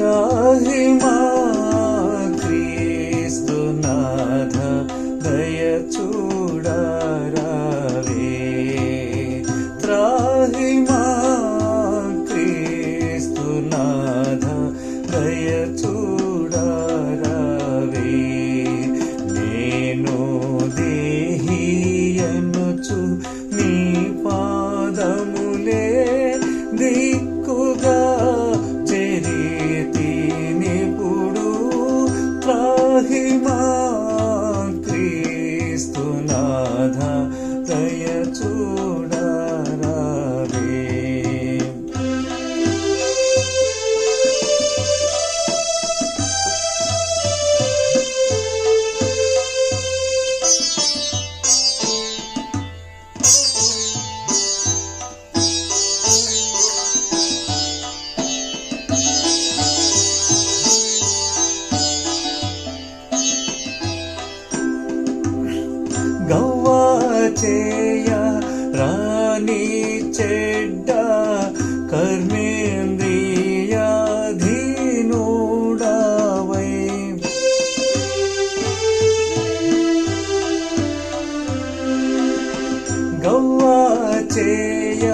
love. Radha Gavva చేయ రాణి చెడ్డ కర్మేంద్రియాధీనుడావై. గవ్వా చేయ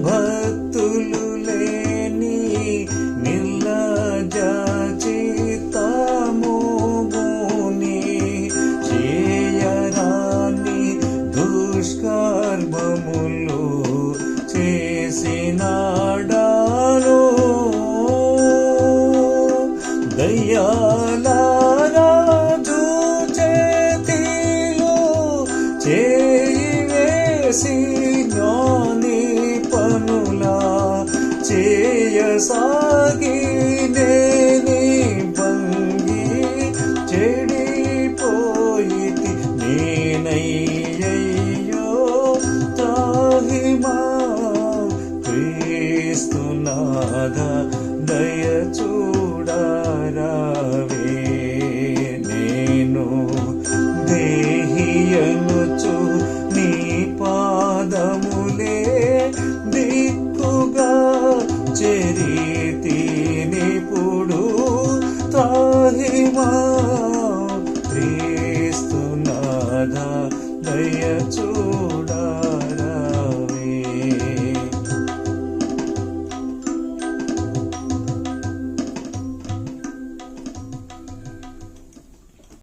భక్తులు లేని నిర్లజ్జా చిత్తము చేయరాని దుష్కర్మములు చేసినాడాను దయ్యాలారాజు చేతిలో చేయి వేసి సాగి నేని భంగి చెడిపోయితి నేనయ్యయ్యో తాహిమా క్రీస్తునాథ దయచూ తాహిమా క్రీస్తునాథ దయ చూడా.